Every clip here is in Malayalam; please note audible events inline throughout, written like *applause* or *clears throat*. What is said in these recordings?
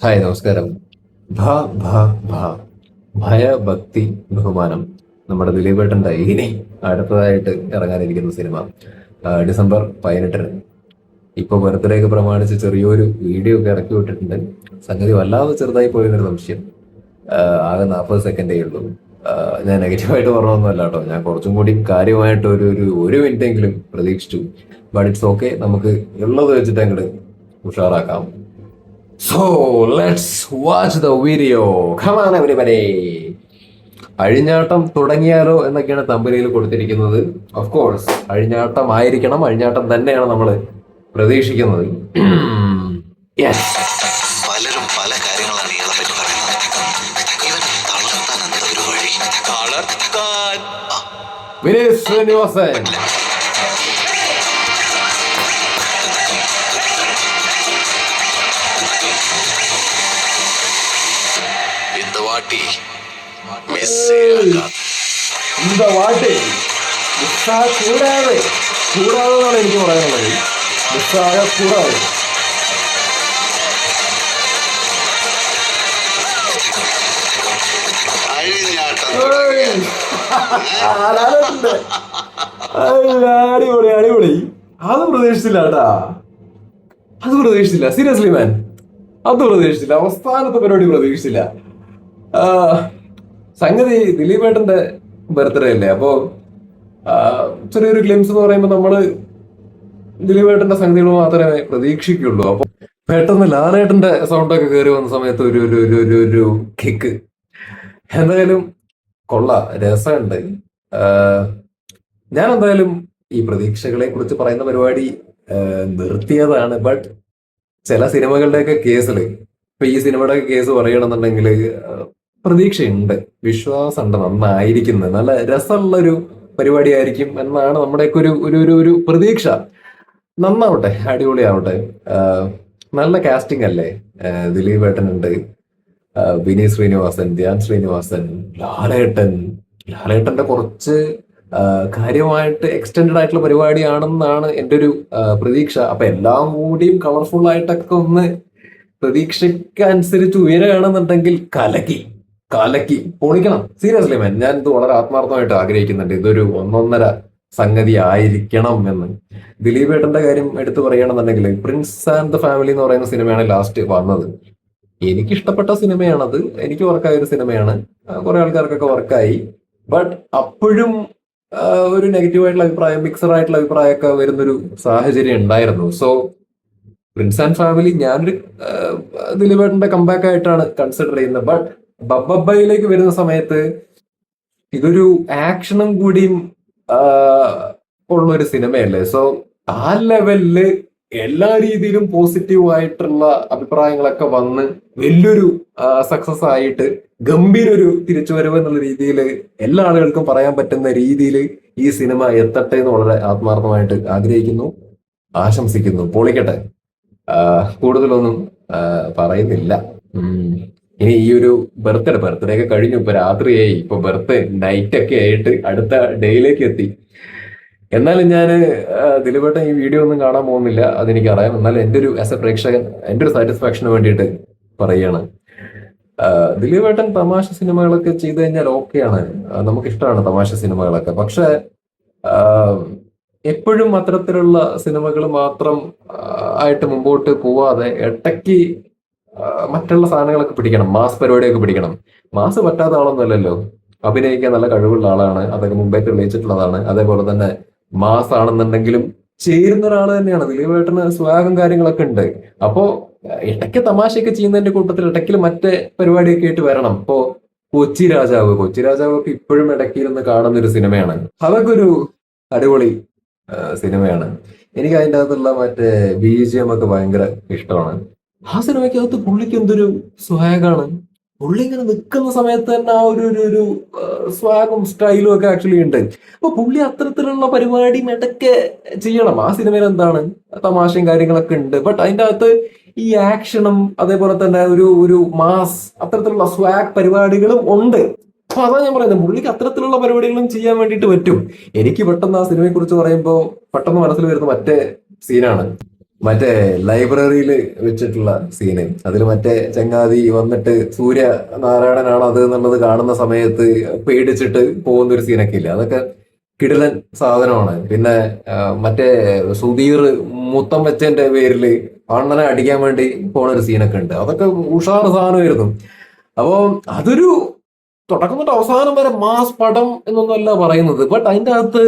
ഹായ് നമസ്കാരം. ഭ ഭ ഭ. ഭയഭക്തി ബഹുമാനം നമ്മുടെ ദിലീപേട്ടന്റെ ഇനി അടുത്തതായിട്ട് ഇറങ്ങാനിരിക്കുന്ന സിനിമ. ഡിസംബർ പതിനെട്ടിന്. ഇപ്പൊ ബർത്ത്ഡേക്ക് പ്രമാണിച്ച് ചെറിയൊരു വീഡിയോ ഒക്കെ ഇറക്കി വിട്ടിട്ടുണ്ട്. സംഗതി വല്ലാതെ ചെറുതായി പോയെന്നൊരു സംശയം. ആകെ നാൽപ്പത് സെക്കൻഡേ ഉള്ളൂ. ഞാൻ നെഗറ്റീവായിട്ട് പറഞ്ഞൊന്നുമല്ല കേട്ടോ. ഞാൻ കുറച്ചും കൂടി കാര്യമായിട്ട് ഒരു ഒരു ഒരു മിനിറ്റ് എങ്കിലും പ്രതീക്ഷിച്ചു. ബട്ട് ഇറ്റ്സ് ഓക്കെ നമുക്ക് ഉള്ളത് വെച്ചിട്ട് അങ്ങോട്ട് ഉഷാറാക്കാം. So let's watch the video come on everybody അഴിഞ്ഞാട്ടം തുടങ്ങിയാലോ എന്നൊക്കെയാണ് തമ്പനിയിൽ കൊടുത്തിരിക്കുന്നത്. ഓഫ് കോഴ്സ് അഴിഞ്ഞാട്ടം ആയിരിക്കണം അഴിഞ്ഞാട്ടം തന്നെയാണ് നമ്മൾ പ്രതീക്ഷിക്കുന്നത്. *clears throat* പലരും പല കാര്യങ്ങളാണ് ഇയാളെ പറ്റി പറയുന്നത് ഇവനെ തളർത്താൻ എന്താ ഒരു വഴി തളർത്താൻ വിനീത് ശ്രീനിവാസൻ. இந்த വാട്ടി മിസ്സാക കൂടാതെ കൂടാതെ എന്നാണ് എനിക്ക് പറയാനുള്ളത് മിസ്സാക കൂടാതെ അഴിഞ്ഞാട്ടം ഏയ്. ആരാധനുണ്ട്. അയ്യ, അടിപൊളി അടിപൊളി അത് പ്രതീക്ഷിച്ചില്ല കേട്ടാ അത് പ്രതീക്ഷിച്ചില്ല സീരിയസ്ലി മാൻ അത് പ്രതീക്ഷിച്ചില്ല അവസാനത്തെ പരിപാടി പ്രതീക്ഷിച്ചില്ല ആ, സംഗതി ദിലീപേട്ടന്റെ ബർത്ത്ഡേ അല്ലേ? അപ്പോ ആ, ചെറിയൊരു ഗ്ലിംസ് എന്ന് പറയുമ്പോൾ നമ്മൾ ദിലീപേട്ടന്റെ സംഗതികൾ മാത്രമേ പ്രതീക്ഷിക്കുള്ളൂ. അപ്പൊ പെട്ടെന്ന് ലാലേട്ടന്റെ സൗണ്ട് ഒക്കെ കയറി വന്ന സമയത്ത് ഒരു ഒരു ഒരു ഒരു ഒരു കിക്ക് എന്തായാലും കൊള്ള. രസമുണ്ട്. ഞാൻ എന്തായാലും ഈ പ്രതീക്ഷകളെ കുറിച്ച് പറയുന്ന പരിപാടി നിർത്തിയതാണ്. ബട്ട് ചില സിനിമകളുടെയൊക്കെ കേസിൽ ഇപ്പൊ ഈ സിനിമയുടെ കേസ് പറയണമെന്നുണ്ടെങ്കിൽ പ്രതീക്ഷയുണ്ട്. വിശ്വാസമുണ്ട് നന്നായിരിക്കുന്നത് നല്ല രസമുള്ള ഒരു പരിപാടിയായിരിക്കും എന്നാണ് നമ്മുടെയൊക്കെ ഒരു ഒരു ഒരു ഒരു പ്രതീക്ഷ. നന്നാവട്ടെ അടിപൊളിയാവട്ടെ. നല്ല കാസ്റ്റിംഗ് അല്ലേ? ദിലീപ് ഏട്ടനുണ്ട് ഉണ്ട് വിനീത് ശ്രീനിവാസൻ ധ്യാൻ ശ്രീനിവാസൻ ലാലേട്ടൻ. ലാലേട്ടന്റെ കുറച്ച് കാര്യമായിട്ട് എക്സ്റ്റെൻഡ് ആയിട്ടുള്ള പരിപാടിയാണെന്നാണ് എന്റെ ഒരു പ്രതീക്ഷ. അപ്പൊ എല്ലാം കൂടിയും കളർഫുൾ ആയിട്ടൊക്കെ ഒന്ന് പ്രതീക്ഷയ്ക്ക് അനുസരിച്ച് ഉയരുകയാണെന്നുണ്ടെങ്കിൽ കലക്കി. കലക്കി പൊളിക്കണം. സീരിയസ്ലി മാൻ ഞാൻ ഇത് വളരെ ആത്മാർത്ഥമായിട്ട് ആഗ്രഹിക്കുന്നുണ്ട്. ഇതൊരു ഒന്നൊന്നര സംഗതി ആയിരിക്കണം എന്ന്. ദിലീപ് ഏട്ടന്റെ കാര്യം എടുത്തു പറയുകയാണെന്നുണ്ടെങ്കിൽ പ്രിൻസ് ആൻഡ് ദ ഫാമിലി എന്ന് പറയുന്ന സിനിമയാണ് ലാസ്റ്റ് വന്നത്. എനിക്ക് ഇഷ്ടപ്പെട്ട സിനിമയാണത്. എനിക്ക് വർക്കായ ഒരു സിനിമയാണ്. കുറെ ആൾക്കാർക്കൊക്കെ വർക്കായി ബട്ട് അപ്പോഴും ഒരു നെഗറ്റീവ് ആയിട്ടുള്ള അഭിപ്രായം മിക്സഡ് ആയിട്ടുള്ള അഭിപ്രായമൊക്കെ വരുന്നൊരു സാഹചര്യം ഉണ്ടായിരുന്നു. സോ പ്രിൻസ് ആൻഡ് ഫാമിലി ഞാനൊരു ദിലീപ് ദിലീപേട്ടന്റെ കമ്പാക്ക് ആയിട്ടാണ് കൺസിഡർ ചെയ്യുന്നത്. ബട്ട് ബബ്ബയിലേക്ക് വരുന്ന സമയത്ത് ഇതൊരു ആക്ഷനും കൂടിയും ഉള്ള ഒരു സിനിമയല്ലേ? സോ ആ ലെവലിൽ എല്ലാ രീതിയിലും പോസിറ്റീവ് ആയിട്ടുള്ള അഭിപ്രായങ്ങളൊക്കെ വന്ന് വലിയൊരു സക്സസ് ആയിട്ട് ഗംഭീര ഒരു തിരിച്ചുവരവ് എന്നുള്ള രീതിയിൽ എല്ലാ ആളുകൾക്കും പറയാൻ പറ്റുന്ന രീതിയിൽ ഈ സിനിമ എത്തട്ടെ എന്ന് വളരെ ആത്മാർത്ഥമായിട്ട് ആഗ്രഹിക്കുന്നു. ആശംസിക്കുന്നു. പൊളിക്കട്ടെ. കൂടുതലൊന്നും പറയുന്നില്ല. ഇനി ഈ ഒരു ബർത്ത്ഡേ ബർത്ത്ഡേ ഒക്കെ കഴിഞ്ഞു ഇപ്പൊ രാത്രിയായി. ഇപ്പൊ ബർത്ത് നൈറ്റ് ഒക്കെ ആയിട്ട് അടുത്ത ഡേയിലേക്ക് എത്തി. എന്നാലും ഞാൻ ദിലീപേട്ടൻ ഈ വീഡിയോ ഒന്നും കാണാൻ പോകുന്നില്ല. അതെനിക്കറിയാം. എന്നാലും എന്റെ ഒരു ആസ് എ പ്രേക്ഷകൻ എന്റെ ഒരു സാറ്റിസ്ഫാക്ഷന് വേണ്ടിയിട്ട് പറയുകയാണ്. ആഹ് ദിലീപേട്ടൻ തമാശ സിനിമകളൊക്കെ ചെയ്തു കഴിഞ്ഞാൽ ഓക്കെയാണ് നമുക്ക് ഇഷ്ടമാണ് തമാശ സിനിമകളൊക്കെ. പക്ഷെ എപ്പോഴും അത്തരത്തിലുള്ള സിനിമകൾ മാത്രം ആയിട്ട് മുമ്പോട്ട് പോവാതെ ഇടയ്ക്ക് മറ്റുള്ള സാധനങ്ങളൊക്കെ പിടിക്കണം. മാസ് പരിപാടിയൊക്കെ പിടിക്കണം. മാസ് പറ്റാത്ത ആളൊന്നുമല്ലല്ലോ അഭിനയിക്കാൻ നല്ല കഴിവുള്ള ആളാണ്. അതൊക്കെ മുമ്പേ തെളിയിച്ചിട്ടുള്ളതാണ് അതേപോലെ തന്നെ മാസ് ആണെന്നുണ്ടെങ്കിലും ചേരുന്ന ഒരാൾ തന്നെയാണ്. ദിലീപേട്ടന് സ്വാഗം കാര്യങ്ങളൊക്കെ ഉണ്ട്. അപ്പോ ഇടയ്ക്ക് തമാശയൊക്കെ ചെയ്യുന്നതിന്റെ കൂട്ടത്തിൽ ഇടയ്ക്കിൽ മറ്റേ പരിപാടിയൊക്കെ ആയിട്ട് വരണം. അപ്പോ കൊച്ചി രാജാവ്. കൊച്ചി രാജാവ് ഒക്കെ ഇപ്പോഴും ഇടയ്ക്ക് ഇരുന്ന് കാണുന്ന ഒരു സിനിമയാണ്. അതൊക്കെ ഒരു അടിപൊളി സിനിമയാണ്. എനിക്ക് അതിന്റെ അകത്തുള്ള മറ്റേ ബി ജി എം ഒക്കെ ഭയങ്കര ഇഷ്ടമാണ്. ആ സിനിമയ്ക്കകത്ത് പുള്ളിക്ക് എന്തൊരു സ്വാഗാണ് പുള്ളി ഇങ്ങനെ നിൽക്കുന്ന സമയത്ത് തന്നെ ആ ഒരു ഒരു സ്വാഗും സ്റ്റൈലും ഒക്കെ ആക്ച്വലി ഉണ്ട്. അപ്പൊ പുള്ളി അത്തരത്തിലുള്ള പരിപാടി ഇടയ്ക്ക് ചെയ്യണം. ആ സിനിമയിൽ എന്താണ്? തമാശയും കാര്യങ്ങളൊക്കെ ഉണ്ട്. ബട്ട് അതിന്റെ അകത്ത് ഈ ആക്ഷനും അതേപോലെ തന്നെ ഒരു ഒരു മാസ് അത്തരത്തിലുള്ള സ്വാഗ് പരിപാടികളും ഉണ്ട്. അപ്പൊ അതാ ഞാൻ പറയുന്നത്. പുള്ളിക്ക് അത്തരത്തിലുള്ള പരിപാടികളും ചെയ്യാൻ വേണ്ടിയിട്ട് പറ്റും. എനിക്ക് പെട്ടെന്ന് ആ സിനിമയെ കുറിച്ച് പറയുമ്പോൾ പെട്ടെന്ന് മനസ്സിൽ വരുന്ന മറ്റേ സീനാണ് മറ്റേ ലൈബ്രറിയിൽ വെച്ചിട്ടുള്ള സീന്. അതിൽ മറ്റേ ചങ്ങാതി വന്നിട്ട് സൂര്യ നാരായണനാണ് അത് എന്നുള്ളത് കാണുന്ന സമയത്ത് പേടിച്ചിട്ട് പോകുന്ന ഒരു സീനൊക്കെ ഇല്ല? അതൊക്കെ കിടിലൻ സാധനമാണ്. പിന്നെ മറ്റേ സുധീർ മുത്തം വെച്ചതിന്റെ പേരിൽ അണ്ണനെ അടിക്കാൻ വേണ്ടി പോണ ഒരു സീനൊക്കെ ഉണ്ട്. അതൊക്കെ ഉഷാർ സാധനമായിരുന്നു. അപ്പോ അതൊരു തുടക്കം തൊട്ട് അവസാനം വരെ മാസ് പടം എന്നൊന്നുമല്ല പറയുന്നത്. ബട്ട് അതിന്റെ അകത്ത്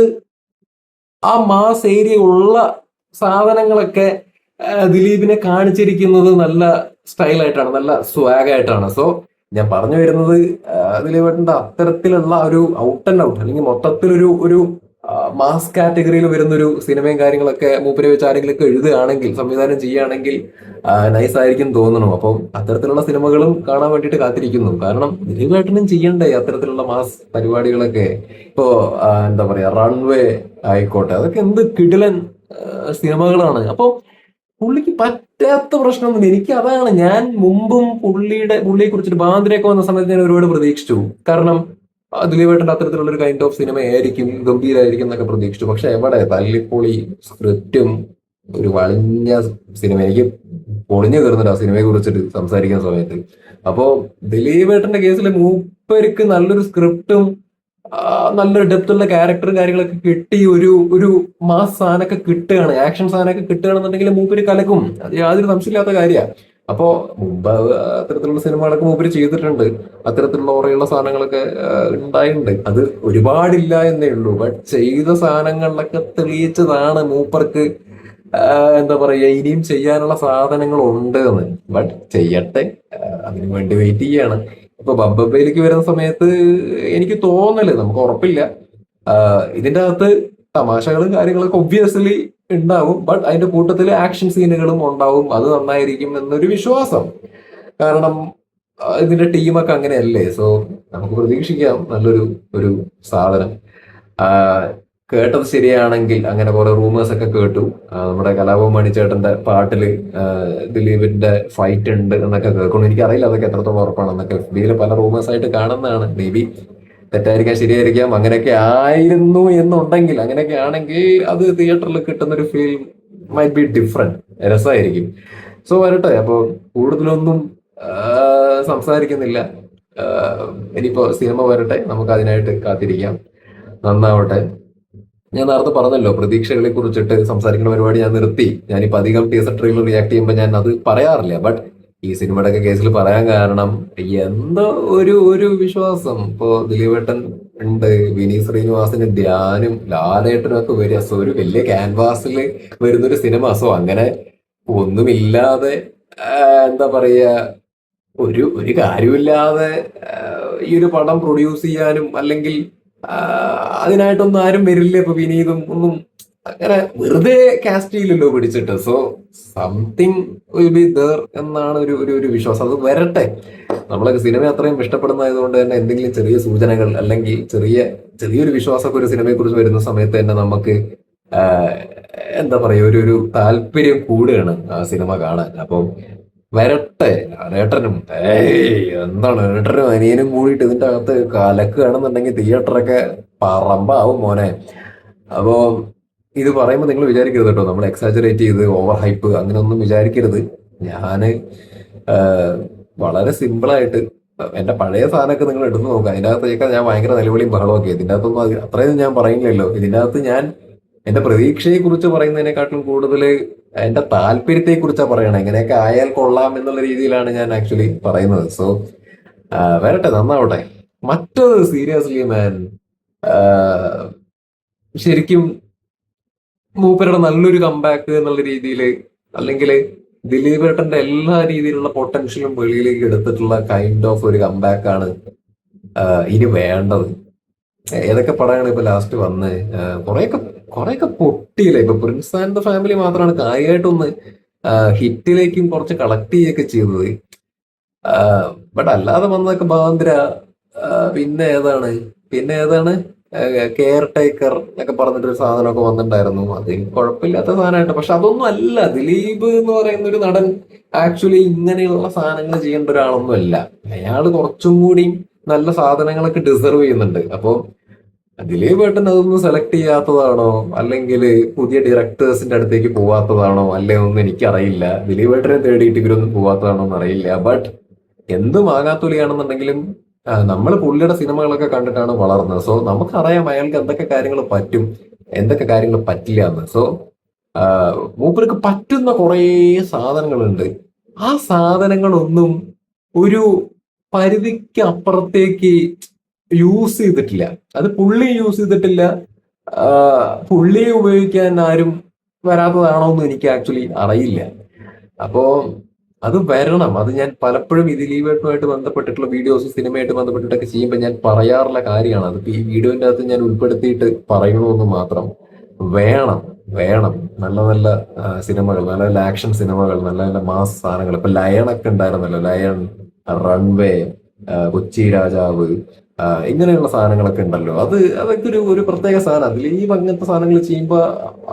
ആ മാസ് ഏരിയ ഉള്ള സാധനങ്ങളൊക്കെ ദിലീപിനെ കാണിച്ചിരിക്കുന്നത് നല്ല സ്റ്റൈലായിട്ടാണ് നല്ല സ്വാഗായിട്ടാണ്. സോ ഞാൻ പറഞ്ഞു വരുന്നത് ആ, ദിലീപേട്ടന്റെ അത്തരത്തിലുള്ള ഒരു ഔട്ട് ആൻഡ് ഔട്ട് അല്ലെങ്കിൽ മൊത്തത്തിലൊരു ഒരു മാസ് കാറ്റഗറിയിൽ വരുന്നൊരു സിനിമയും കാര്യങ്ങളൊക്കെ മൂപ്പരെ വെച്ച് ആരെങ്കിലുമൊക്കെ എഴുതുകയാണെങ്കിൽ സംവിധാനം ചെയ്യുകയാണെങ്കിൽ നൈസ് ആയിരിക്കും തോന്നണം. അപ്പം അത്തരത്തിലുള്ള സിനിമകളും കാണാൻ വേണ്ടിയിട്ട് കാത്തിരിക്കുന്നു. കാരണം ദിലീപേട്ടനും ചെയ്യണ്ടേ അത്തരത്തിലുള്ള മാസ് പരിപാടികളൊക്കെ. ഇപ്പോ എന്താ പറയാ റൺവേ ആയിക്കോട്ടെ അതൊക്കെ എന്ത് കിടിലൻ സിനിമകളാണ്. അപ്പൊ പുള്ളിക്ക് പറ്റാത്ത പ്രശ്നമൊന്നും എനിക്ക് അതാണ് ഞാൻ മുമ്പും പുള്ളിയുടെ പുള്ളിയെ കുറിച്ചിട്ട് ബാന്ദ്രയൊക്കെ വന്ന സമയത്ത് ഞാൻ ഒരുപാട് പ്രതീക്ഷിച്ചു. കാരണം ആ, ദിലീപേട്ടന്റെ അത്തരത്തിലുള്ള ഒരു കൈൻഡ് ഓഫ് സിനിമ ആയിരിക്കും ഗംഭീരായിരിക്കും എന്നൊക്കെ പ്രതീക്ഷിച്ചു. പക്ഷെ എവിടെ തല്ലിപ്പൊളി സ്ക്രിപ്റ്റും ഒരു വളഞ്ഞ സിനിമ എനിക്ക് പൊളിഞ്ഞു കയറുന്നുണ്ട് ആ സിനിമയെ കുറിച്ചിട്ട് സംസാരിക്കുന്ന സമയത്ത്. അപ്പോ ദിലീപേട്ടന്റെ കേസിൽ മൂപ്പർക്ക് നല്ലൊരു സ്ക്രിപ്റ്റും നല്ലൊരു ഡെപ്തുള്ള ക്യാരക്ടറും കാര്യങ്ങളൊക്കെ കിട്ടി ഒരു ഒരു മാസ് സാധനമൊക്കെ കിട്ടുകയാണ്. ആക്ഷൻ സാധനമൊക്കെ കിട്ടുകയാണെന്നുണ്ടെങ്കിൽ മൂപ്പര് കലക്കും. അത് യാതൊരു സംശയമില്ലാത്ത കാര്യമാണ് അപ്പോ മുമ്പ് അത്തരത്തിലുള്ള സിനിമകളൊക്കെ മൂപ്പര് ചെയ്തിട്ടുണ്ട്. അത്തരത്തിലുള്ള കുറേയുള്ള സാധനങ്ങളൊക്കെ ഉണ്ടായിട്ടുണ്ട്. അത് ഒരുപാടില്ല എന്നേ ഉള്ളൂ. ബട്ട് ചെയ്ത സാധനങ്ങളിലൊക്കെ തെളിയിച്ചതാണ് മൂപ്പർക്ക് എന്താ പറയാ ഇനിയും ചെയ്യാനുള്ള സാധനങ്ങൾ ഉണ്ട് എന്ന്. ബട്ട് ചെയ്യട്ടെ അതിനു വേണ്ടി വെയിറ്റ് ചെയ്യാണ്. ഇപ്പൊ ബബ്ബയിലേക്ക് വരുന്ന സമയത്ത് എനിക്ക് തോന്നൽ നമുക്ക് ഉറപ്പില്ല. ഇതിന്റെ അകത്ത് തമാശകളും കാര്യങ്ങളൊക്കെ ഒബ്വിയസ്ലി ഉണ്ടാവും ബട്ട് അതിന്റെ കൂട്ടത്തിൽ ആക്ഷൻ സീനുകളും ഉണ്ടാവും. അത് നന്നായിരിക്കും എന്നൊരു വിശ്വാസം. കാരണം ഇതിന്റെ ടീമൊക്കെ അങ്ങനെയല്ലേ? സോ നമുക്ക് പ്രതീക്ഷിക്കാം. നല്ലൊരു ഒരു സാധനം. കേട്ടത് ശരിയാണെങ്കിൽ അങ്ങനെ കുറെ റൂമേഴ്സ് ഒക്കെ കേട്ടു. നമ്മുടെ കലാഭവൻ മണിച്ചേട്ടന്റെ പാട്ടിൽ ദിലീപിന്റെ ഫൈറ്റ് ഉണ്ട് എന്നൊക്കെ കേൾക്കുന്നു. എനിക്കറിയില്ല അതൊക്കെ എത്രത്തോളം ഉറപ്പാണെന്നൊക്കെ എഫ് ബിയിൽ പല റൂമേഴ്സ് ആയിട്ട് കാണുന്നതാണ്. മേ ബി തെറ്റായിരിക്കാം ശരിയായിരിക്കാം അങ്ങനെയൊക്കെ ആയിരുന്നു എന്നുണ്ടെങ്കിൽ അങ്ങനെയൊക്കെ ആണെങ്കിൽ അത് തിയേറ്ററിൽ കിട്ടുന്ന ഒരു ഫീൽ മൈറ്റ് ബി ഡിഫറെന്റ് രസമായിരിക്കും. സോ വരട്ടെ. അപ്പോൾ കൂടുതലൊന്നും സംസാരിക്കുന്നില്ല. ഇനിയിപ്പോ സിനിമ വരട്ടെ. നമുക്ക് അതിനായിട്ട് കാത്തിരിക്കാം. നന്നാവട്ടെ. ഞാൻ നേരത്തെ പറഞ്ഞല്ലോ പ്രതീക്ഷകളെ കുറിച്ചിട്ട് സംസാരിക്കുന്ന പരിപാടി ഞാൻ നിർത്തി. ഞാനിപ്പോ അധികം ടീസർ ട്രെയിലർ റിയാക്ട് ചെയ്യുമ്പോൾ ഞാൻ അത് പറയാറില്ല. ബട്ട് ഈ സിനിമയുടെ കേസിൽ പറയാൻ കാരണം എന്തോ ഒരു ഒരു വിശ്വാസം. ഇപ്പോ ദിലീപേട്ടൻ ഉണ്ട് വിനീത് ശ്രീനിവാസിന്റെ ധ്യാനും ലാലേട്ടനും ഒക്കെ വരിക. സോ ഒരു വലിയ ക്യാൻവാസിൽ വരുന്നൊരു സിനിമ. സോ അങ്ങനെ ഒന്നുമില്ലാതെ എന്താ പറയുക ഒരു ഒരു കാര്യമില്ലാതെ ഈ ഒരു പടം പ്രൊഡ്യൂസ് ചെയ്യാനും അല്ലെങ്കിൽ അതിനായിട്ടൊന്നും ആരും വരില്ല. ഇപ്പൊ വിനീതും ഒന്നും അങ്ങനെ വെറുതെ കാസ്റ്റ് ചെയ്യില്ലല്ലോ പിടിച്ചിട്ട്. സോ സംതിങ് ബി ദർ എന്നാണ് ഒരു ഒരു ഒരു വിശ്വാസം. അത് വരട്ടെ. നമ്മളൊക്കെ സിനിമ അത്രയും ഇഷ്ടപ്പെടുന്നതായതുകൊണ്ട് തന്നെ എന്തെങ്കിലും ചെറിയ സൂചനകൾ അല്ലെങ്കിൽ ചെറിയ ചെറിയൊരു വിശ്വാസമൊക്കെ ഒരു സിനിമയെ കുറിച്ച് വരുന്ന സമയത്ത് തന്നെ നമുക്ക് എന്താ പറയുക ഒരു ഒരു താല്പര്യം കൂടുകയാണ് ആ സിനിമ കാണാൻ. അപ്പം വരട്ടെ ഏട്ടനും ഏയ് എന്താണ് ഏട്ടനും അനിയനും കൂടിയിട്ട് ഇതിന്റെ അകത്ത് കലക്കുകയാണെന്നുണ്ടെങ്കിൽ തിയേറ്ററൊക്കെ പറമ്പാവും മോനെ. അപ്പോ ഇത് പറയുമ്പോൾ നിങ്ങൾ വിചാരിക്കരുത് കേട്ടോ നമ്മൾ എക്സാജറേറ്റ് ചെയ്ത് ഓവർ ഹൈപ്പ് അങ്ങനെ ഒന്നും വിചാരിക്കരുത്. ഞാൻ വളരെ സിമ്പിളായിട്ട് എന്റെ പഴയ സാധനമൊക്കെ നിങ്ങൾ എടുത്തു നോക്കുക അതിന്റെ അകത്തേക്ക് ഞാൻ ഭയങ്കര നിലവിളിയും ബഹളമൊക്കെ ഇതിന്റെ അകത്തൊന്നും അത് അത്രയൊന്നും ഞാൻ പറയുന്നില്ലല്ലോ. ഇതിന്റെ അകത്ത് ഞാൻ എന്റെ പ്രതീക്ഷയെ കുറിച്ച് പറയുന്നതിനെക്കാട്ടിലും കൂടുതൽ എന്റെ താല്പര്യത്തെ കുറിച്ചാണ് പറയണത് എങ്ങനെയൊക്കെ ആയാൽ കൊള്ളാം എന്നുള്ള രീതിയിലാണ് ഞാൻ ആക്ച്വലി പറയുന്നത്. സോ വരട്ടെ നന്നാവട്ടെ. മറ്റൊരു സീരിയസ്ലി മാൻ ശരിക്കും മൂപ്പരുടെ നല്ലൊരു കമ്പാക്ക് എന്നുള്ള രീതിയിൽ അല്ലെങ്കിൽ ദിലീപ് ഏട്ടന്റെ എല്ലാ രീതിയിലുള്ള പൊട്ടൻഷ്യലും വെളിയിലേക്ക് എടുത്തിട്ടുള്ള കൈൻഡ് ഓഫ് ഒരു കമ്പാക്ക് ആണ് ഇനി വേണ്ടത്. ഏതൊക്കെ പടമാണ് ഇപ്പൊ ലാസ്റ്റ് വന്ന്? കുറെയൊക്കെ കുറെയൊക്കെ പൊട്ടിയില്ല? ഇപ്പൊ പ്രിൻസ് ആൻഡ് ദ ഫാമിലി മാത്രമാണ് കാര്യമായിട്ടൊന്ന് ഹിറ്റിലേക്കും കുറച്ച് കളക്ട് ചെയ്യുകയൊക്കെ ചെയ്തത്. ബട്ട് അല്ലാതെ വന്നതൊക്കെ ബാന്ദ്ര പിന്നെ ഏതാണ്? പിന്നെ ഏതാണ്? കെയർ ടേക്കർ എന്നൊക്കെ പറഞ്ഞിട്ടൊരു സാധനമൊക്കെ വന്നിട്ടുണ്ടായിരുന്നു. അത് കുഴപ്പമില്ലാത്ത സാധനമായിട്ട്. പക്ഷെ അതൊന്നും അല്ല. ദിലീപ് എന്ന് പറയുന്ന ഒരു നടൻ ആക്ച്വലി ഇങ്ങനെയുള്ള സാധനങ്ങൾ ചെയ്യേണ്ട ഒരാളൊന്നും അല്ല അയാൾ കുറച്ചും കൂടി നല്ല സാധനങ്ങളൊക്കെ ഡിസർവ് ചെയ്യുന്നുണ്ട്. അപ്പോൾ ദിലീപ് ഏട്ടൻ അതൊന്നും സെലക്ട് ചെയ്യാത്തതാണോ? അല്ലെങ്കിൽ പുതിയ ഡയറക്ടേഴ്സിന്റെ അടുത്തേക്ക് പോവാത്തതാണോ? അല്ലേ ഒന്നും എനിക്കറിയില്ല. ദിലീപ് ഏട്ടനെ തേടിയിട്ട് ഇവരൊന്നും പോവാത്തതാണോ അറിയില്ല ബട്ട് എന്തും ആകാത്തൊലിയാണെന്നുണ്ടെങ്കിലും നമ്മൾ പുള്ളിയുടെ സിനിമകളൊക്കെ കണ്ടിട്ടാണ് വളർന്നത്. സോ നമുക്കറിയാം അയാൾക്ക് എന്തൊക്കെ കാര്യങ്ങൾ പറ്റും എന്തൊക്കെ കാര്യങ്ങൾ പറ്റില്ല എന്ന്. സോ മൂപ്പർക്ക് പറ്റുന്ന കുറേ സാധനങ്ങളുണ്ട്. ആ സാധനങ്ങളൊന്നും ഒരു പരിധിക്ക് അപ്പുറത്തേക്ക് യൂസ് ചെയ്തിട്ടില്ല. അത് പുള്ളി യൂസ് ചെയ്തിട്ടില്ല. പുള്ളി പുള്ളിയെ ഉപയോഗിക്കാൻ ആരും വരാത്തതാണോ എന്ന് എനിക്ക് ആക്ച്വലി അറിയില്ല. അപ്പോ അത് വരണം. അത് ഞാൻ പലപ്പോഴും ഈ ദിലീപേട്ടുമായിട്ട് ബന്ധപ്പെട്ടിട്ടുള്ള വീഡിയോസ് സിനിമയായിട്ട് ബന്ധപ്പെട്ടിട്ടൊക്കെ ചെയ്യുമ്പോൾ ഞാൻ പറയാറുള്ള കാര്യമാണ്. അത് ഈ വീഡിയോന്റെ അകത്ത് ഞാൻ ഉൾപ്പെടുത്തിയിട്ട് പറയണമെന്ന് മാത്രം. വേണം. വേണം. നല്ല നല്ല സിനിമകൾ നല്ല നല്ല ആക്ഷൻ സിനിമകൾ നല്ല നല്ല മാസ് സാധനങ്ങൾ. ഇപ്പൊ ലയൺ ഒക്കെ ഉണ്ടായിരുന്നല്ലോ. ലയൺ റൺവേ കൊച്ചി രാജാവ് ഇങ്ങനെയുള്ള സാധനങ്ങളൊക്കെ ഉണ്ടല്ലോ. അത് അതൊക്കെ ഒരു ഒരു പ്രത്യേക സാധനം. അതിൽ ഈ അങ്ങനത്തെ സാധനങ്ങൾ ചെയ്യുമ്പോൾ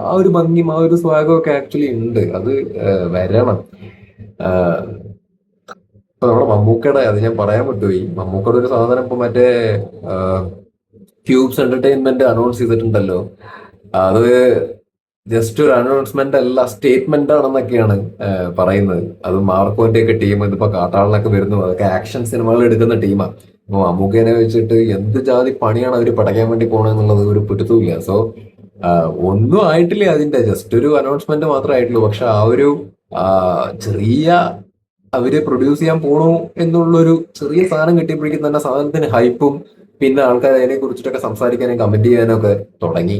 ആ ഒരു ഭംഗിയും ആ ഒരു സ്വാഗമൊക്കെ ആക്ച്വലി ഉണ്ട്. അത് വരണം. ഇപ്പൊ നമ്മുടെ മമ്മൂക്കയുടെ അത് ഞാൻ പറയാൻ വിട്ടുപോയി മമ്മൂക്കയുടെ ഒരു സാധനം ഇപ്പൊ മറ്റേ ക്യൂബ്സ് എന്റർടൈൻമെന്റ് അനൗൺസ് ചെയ്തിട്ടുണ്ടല്ലോ. അത് ജസ്റ്റ് ഒരു അനൗൺസ്മെന്റ് അല്ല സ്റ്റേറ്റ്മെന്റ് ആണെന്നൊക്കെയാണ് പറയുന്നത്. അത് മാർക്കോന്റെ ഒക്കെ ടീം ഇതിപ്പോ കാട്ടാളിനൊക്കെ വരുന്നു. അതൊക്കെ ആക്ഷൻ സിനിമകൾ എടുക്കുന്ന ടീമാണ് മമ്മൂക്കേനെ വെച്ചിട്ട് എന്ത് ജാതി പണിയാണ് അവർ പടയ്ക്കാൻ വേണ്ടി പോണെന്നുള്ളത് ഒരു പിടുത്തമില്ല സോ ഒന്നും ആയിട്ടില്ല അതിന്റെ. ജസ്റ്റ് ഒരു അനൗൺസ്മെന്റ് മാത്രമേ ആയിട്ടുള്ളൂ പക്ഷെ ആ ഒരു ചെറിയ അവർ പ്രൊഡ്യൂസ് ചെയ്യാൻ പോണു എന്നുള്ളൊരു ചെറിയ സാധനം കിട്ടിയപ്പോഴേക്കും തന്നെ സാധനത്തിന് ഹൈപ്പും പിന്നെ ആൾക്കാർ അതിനെ കുറിച്ചിട്ടൊക്കെ സംസാരിക്കാനും കമന്റ് ചെയ്യാനും ഒക്കെ തുടങ്ങി.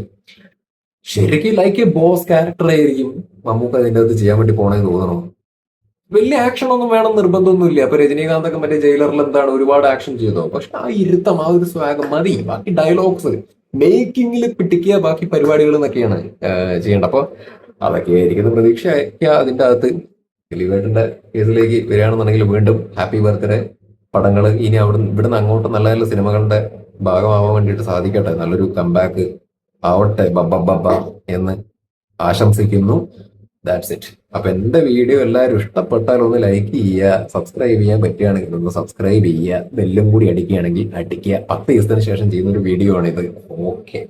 ശരിക്കും ലൈക്ക് എ ബോസ് ക്യാരക്ടർ ആയിരിക്കും മമ്മൂക്ക അതിന്റെ അകത്ത് ചെയ്യാൻ വേണ്ടി പോണെന്ന് തോന്നണം? വലിയ ആക്ഷൻ ഒന്നും വേണം നിർബന്ധമൊന്നുമില്ല. അപ്പൊ രജനീകാന്ത് ഒക്കെ മറ്റേ ജയിലറിൽ എന്താണ് ഒരുപാട് ആക്ഷൻ ചെയ്തോ പക്ഷെ ആ ഇരുത്തം ആ ഒരു സ്വാഗം മതി. ബാക്കി ഡയലോഗ്സ് മേക്കിംഗിൽ പിടിക്കുക ബാക്കി പരിപാടികൾ എന്നൊക്കെയാണ് ചെയ്യേണ്ട ചെയ്യേണ്ടത്. അപ്പൊ അതൊക്കെ ആയിരിക്കുന്ന പ്രതീക്ഷ അതിന്റെ അകത്ത് ദിലീപേട്ടന്റെ കേസിലേക്ക് വരികയാണെന്നുണ്ടെങ്കിൽ വീണ്ടും ഹാപ്പി ബർത്ത്ഡേ പടങ്ങൾ ഇനി അവിടെ ഇവിടുന്ന് അങ്ങോട്ട് നല്ല നല്ല സിനിമകളുടെ ഭാഗമാവാൻ വേണ്ടിയിട്ട് സാധിക്കട്ടെ. നല്ലൊരു കംബാക്ക് ആവട്ടെ. ബബ്ബ ബബ്ബ എന്ന് ആശംസിക്കുന്നു. ദാറ്റ്സ് ഇറ്റ് അപ്പൊ എന്റെ വീഡിയോ എല്ലാവരും ഇഷ്ടപ്പെട്ടാൽ ഒന്ന് ലൈക്ക് ചെയ്യുക സബ്സ്ക്രൈബ് ചെയ്യാൻ പറ്റുകയാണെങ്കിൽ ഒന്ന് സബ്സ്ക്രൈബ് ചെയ്യുക ബെല്ലും കൂടി അടിക്കുകയാണെങ്കിൽ അടിക്കുക. പത്ത് ദിവസത്തിന് ശേഷം ചെയ്യുന്ന ഒരു വീഡിയോ ആണിത്. ഓക്കെ